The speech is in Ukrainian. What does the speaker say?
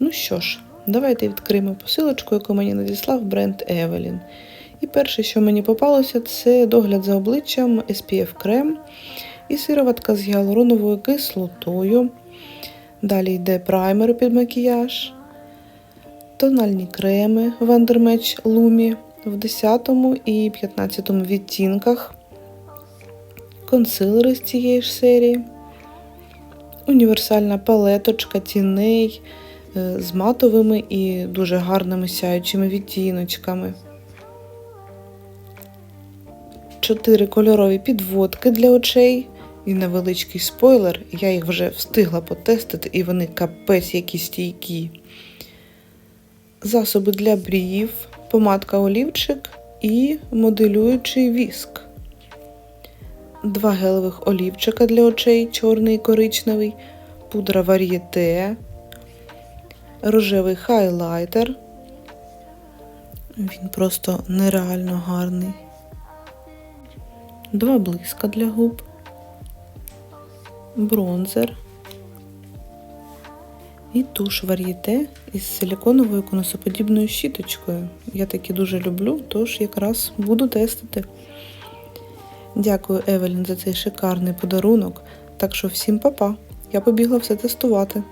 Ну що ж, давайте відкриємо посилочку, яку мені надіслав бренд Evelyn. І перше, що мені попалося, це догляд за обличчям SPF крем і сироватка з гіалуроновою кислотою. Далі йде праймер під макіяж, тональні креми Vandermatch Lumi в 10 і 15 відтінках, консилери з цієї ж серії, універсальна палеточка тіней з матовими і дуже гарними сяючими відтіночками. Чотири кольорові підводки для очей і невеличкий спойлер. Я їх вже встигла потестити, і вони капець які стійкі. Засоби для брів, помадка олівчик і моделюючий віск. Два гелевих олівчика для очей, чорний і коричневий, пудра вар'єте, рожевий хайлайтер. Він просто нереально гарний. Два блиска для губ, бронзер і туш вар'єте із силіконовою конусоподібною щіточкою. Я такі дуже люблю, тож якраз буду тестити. Дякую, Евелін, за цей шикарний подарунок. Так що всім па-па. Я побігла все тестувати.